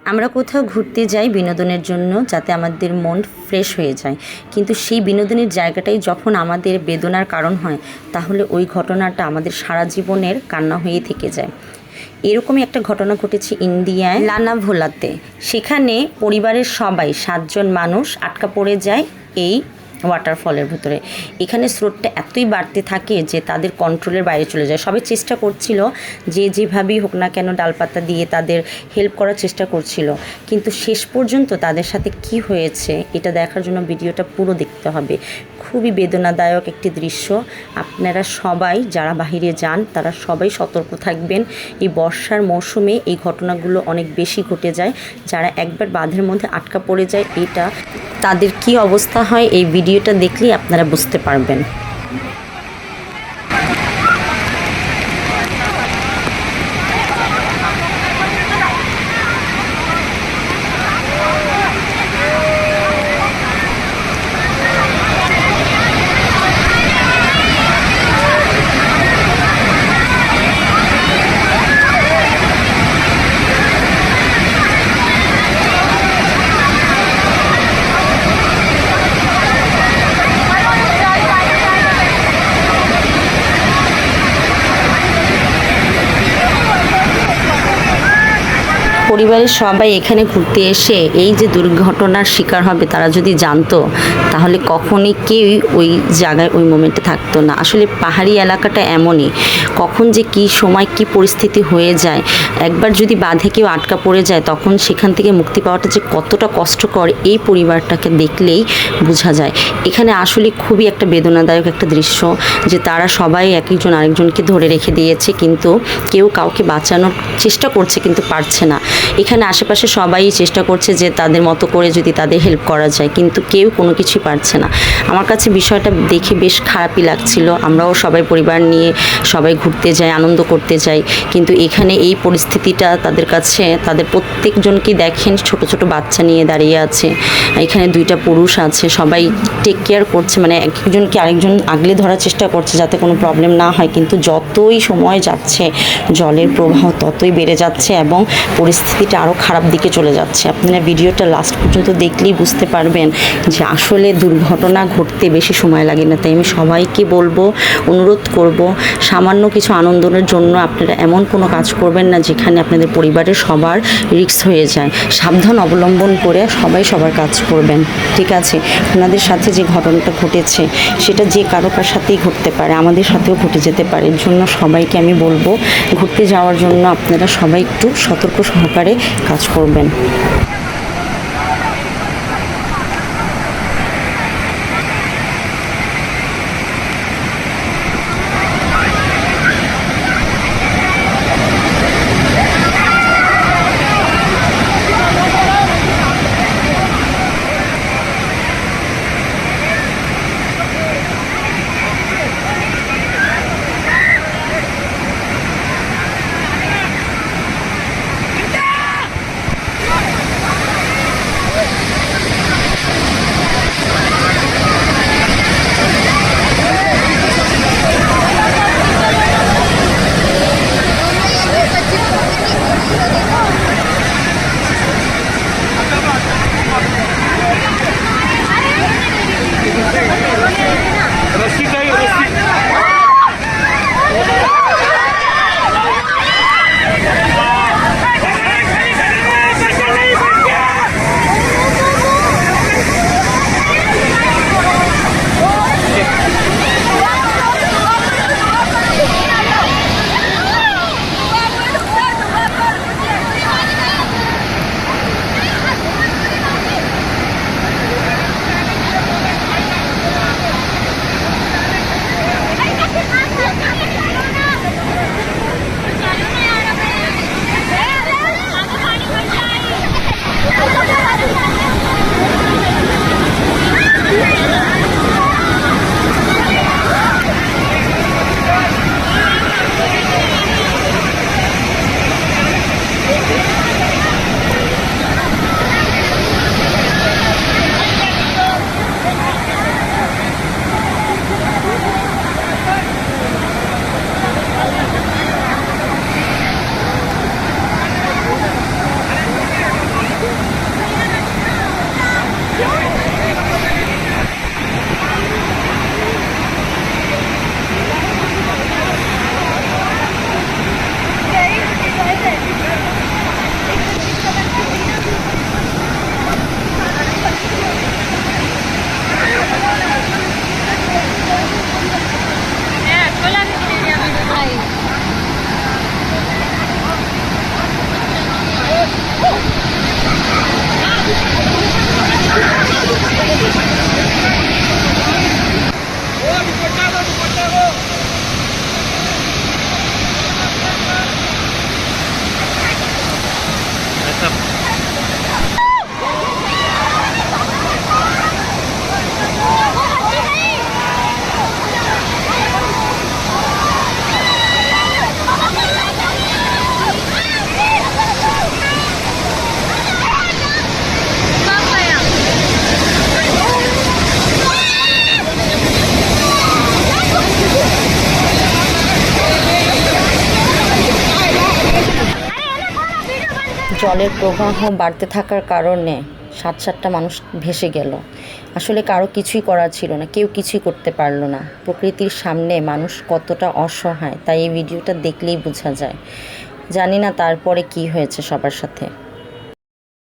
আমরা কোথাও ঘুরতে যাই বিনোদনের জন্য যাতে আমাদের মন ফ্রেশ হয়ে যায়। কিন্তু সেই বিনোদনের জায়গাটাই যখন আমাদের বেদনার কারণ হয়, তাহলে ওই ঘটনাটা আমাদের সারা জীবনের কান্না হয়ে থেকে যায়। এরকমই একটা ঘটনা ঘটেছে ইন্ডিয়ায় লানা ভোলাতে সেখানে পরিবারের সবাই সাতজন মানুষ আটকা পড়ে যায় এই ওয়াটারফলের ভিতরে। এখানে স্রোতটা এতই বাড়তে থাকে যে তাদের কন্ট্রোলের বাইরে চলে যায়। সবাই চেষ্টা করছিল যে যেভাবেই হোক না কেন ডালপাতা দিয়ে তাদের হেল্প করার চেষ্টা করছিল। কিন্তু শেষ পর্যন্ত তাদের সাথে কি হয়েছে, এটা দেখার জন্য ভিডিওটা পুরো দেখতে হবে। খুবই বেদনাদায়ক একটি দৃশ্য। আপনারা সবাই যারা বাহিরে যান, তারা সবাই সতর্ক থাকবেন। এই বর্ষার মৌসুমে এই ঘটনাগুলো অনেক বেশি ঘটে যায়। যারা একবার বাঁধের মধ্যে আটকা পড়ে যায়, এটা তাদের কি অবস্থা হয়, এই ভিডিওটা দেখলেই আপনারা বুঝতে পারবেন। পরিবারের সবাই এখানে ঘুরতে এসে এই যে দুর্ঘটনার শিকার হবে তারা যদি জানতো তাহলে কখনই কেউই ওই জায়গায়, ওই মোমেন্টে থাকতো না। আসলে পাহাড়ি এলাকাটা এমনই। কখন যে কি সময়, কি পরিস্থিতি হয়ে যায়, একবার যদি বাঁধে কেউ আটকা পড়ে যায়, তখন সেখান থেকে মুক্তি পাওয়াটা যে কতটা কষ্টকর, এই পরিবারটাকে দেখলেই বোঝা যায়। এখানে আসলে খুবই একটা বেদনাদায়ক একটা দৃশ্য যে তারা সবাই এক একজন আরেকজনকে ধরে রেখে দিয়েছে, কিন্তু কেউ কাউকে বাঁচানোর চেষ্টা করছে, কিন্তু পারছে না। এখানে আশেপাশে সবাই চেষ্টা করছে যে তাদের মতো করে যদি তাদের হেল্প করা যায়, কিন্তু কেউ কোনো কিছুই পারছে না। আমার কাছে বিষয়টা দেখে বেশ খারাপই লাগছিল। আমরাও সবাই পরিবার নিয়ে সবাই ঘুরতে যাই, আনন্দ করতে যাই। কিন্তু এখানে এই পরিস্থিতিটা তাদের কাছে, তাদের প্রত্যেকজনকে দেখেন ছোট ছোট বাচ্চা নিয়ে দাঁড়িয়ে আছে। এখানে দুইটা পুরুষ আছে, সবাই টেক কেয়ার করছে। মানে একজনকে আরেকজন আগলে ধরার চেষ্টা করছে যাতে কোনো প্রবলেম না হয়। কিন্তু যতই সময় যাচ্ছে, জলের প্রবাহ ততই বেড়ে যাচ্ছে এবং পরিস্থিতিটা আরও খারাপ দিকে চলে যাচ্ছে। আপনারা ভিডিওটা লাস্ট পর্যন্ত দেখলেই বুঝতে পারবেন যে আসলে দুর্ঘটনা ঘটতে বেশি সময় লাগে না। তাই আমি সবাইকে বলব, অনুরোধ করব, সামান্য কিছু আনন্দের জন্য আপনারা এমন কোনো কাজ করবেন না যেখানে আপনাদের পরিবারের সবার রিস্ক হয়ে যায়। সাবধান অবলম্বন করে সবাই সবার কাজ করবেন, ঠিক আছে? ওনাদের সাথে যে ঘটনাটা ঘটেছে, সেটা যে কারও কার সাথেই ঘটতে পারে, আমাদের সাথেও ঘটে যেতে পারে। এর জন্য সবাইকে আমি বলব, ঘুরতে যাওয়ার জন্য আপনারা সবাই একটু সতর্ক সহকারে কাজ করবেন। জলের প্রবাহ বাড়তে থাকার কারণে সাত সাতটা মানুষ ভেসে গেল। আসলে কারও কিছুই করার ছিল না, কেউ কিছুই করতে পারল না। প্রকৃতির সামনে মানুষ কতটা অসহায়, তাই এই ভিডিওটা দেখলেই বোঝা যায়। জানি না তারপরে কি হয়েছে সবার সাথে।